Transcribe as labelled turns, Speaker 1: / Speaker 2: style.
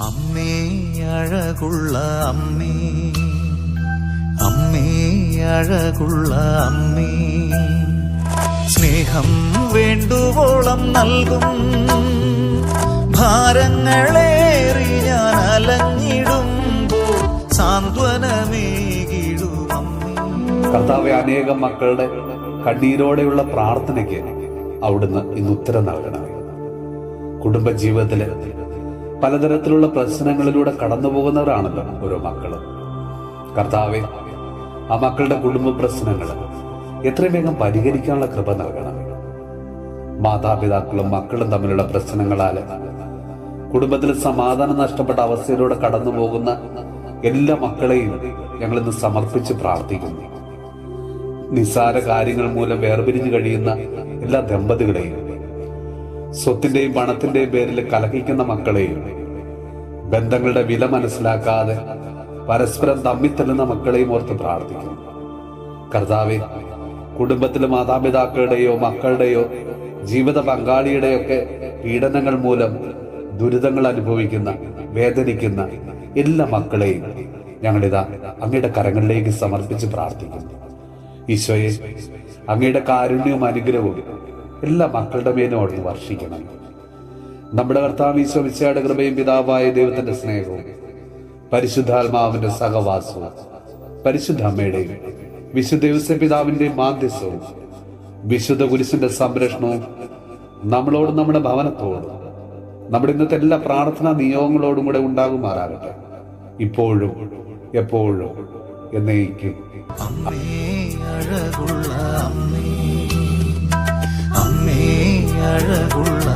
Speaker 1: അമ്മേ അഴകുള്ള അമ്മേ. അമ്മേ അഴകുള്ള അമ്മേ. സ്നേഹം വേണ്ടുവോളം നൽകും. ഭാരങ്ങളേറി ഞാൻ അലഞ്ഞിടുമ്പോൾ സാന്ത്വനമേകിടും
Speaker 2: കർത്താവെ അനേകം മക്കളുടെ കണ്ണീരോടെയുള്ള പ്രാർത്ഥനയ്ക്ക് അവിടുന്ന് ഇന്ന് ഉത്തരം നൽകണം. കുടുംബജീവിതത്തിൽ പലതരത്തിലുള്ള പ്രശ്നങ്ങളിലൂടെ കടന്നു പോകുന്നവരാണല്ലോ ഓരോ മക്കളും. കർത്താവെ ആ മക്കളുടെ കുടുംബ പ്രശ്നങ്ങൾ എത്രയും വേഗം പരിഹരിക്കാനുള്ള കൃപ നൽകണം. മാതാപിതാക്കളും മക്കളും തമ്മിലുള്ള പ്രശ്നങ്ങളാൽ കുടുംബത്തിൽ സമാധാനം നഷ്ടപ്പെട്ട അവസ്ഥയിലൂടെ കടന്നു പോകുന്ന എല്ലാ മക്കളെയും ഞങ്ങൾ ഇന്ന് സമർപ്പിച്ച് പ്രാർത്ഥിക്കുന്നു. നിസ്സാര കാര്യങ്ങൾ മൂലം വേർപിരിഞ്ഞു കഴിയുന്ന എല്ലാ ദമ്പതികളെയും സ്വത്തിന്റെയും പണത്തിന്റെയും പേരിൽ കലഹിക്കുന്ന മക്കളെയും ബന്ധങ്ങളുടെ വില മനസ്സിലാക്കാതെ പരസ്പരം തമ്മിത്തല്ലുന്ന മക്കളെയും ഓർത്ത് പ്രാർത്ഥിക്കുന്നു. കർത്താവെ കുടുംബത്തിലെ മാതാപിതാക്കളുടെയോ മക്കളുടെയോ ജീവിത പങ്കാളിയുടെയൊക്കെ പീഡനങ്ങൾ മൂലം ദുരിതങ്ങൾ അനുഭവിക്കുന്ന വേദനിക്കുന്ന എല്ലാ മക്കളെയും ഞങ്ങളിതാ അങ്ങയുടെ കരങ്ങളിലേക്ക് സമർപ്പിച്ച് പ്രാർത്ഥിക്കുന്നു. ഈശോയെ അങ്ങയുടെ കാരുണ്യവും അനുഗ്രഹവും എല്ലാ മക്കളുടെ മേലും അവിടുന്ന് വർഷിക്കണം. നമ്മുടെ കർത്താവ് ഈശോ കൃപയും പിതാവായ ദൈവത്തിന്റെ സ്നേഹവും പരിശുദ്ധാത്മാവിന്റെ സഹവാസവും പരിശുദ്ധ അമ്മയുടെയും വിശുദ്ധ പിതാവിന്റെ പിതാവിന്റെയും വിശുദ്ധ കുരിശിന്റെ സംരക്ഷണവും നമ്മളോടും നമ്മുടെ ഭവനത്തോടും നമ്മുടെ ഇന്നത്തെ എല്ലാ പ്രാർത്ഥനാ നിയോഗങ്ങളോടും കൂടെ ഉണ്ടാകുമാറാകട്ടെ. ഇപ്പോഴും എപ്പോഴും എന്നേക്കും.
Speaker 1: അമ്മേ അഴകുള്ള അമ്മേ. അമ്മേ അഴകുള്ള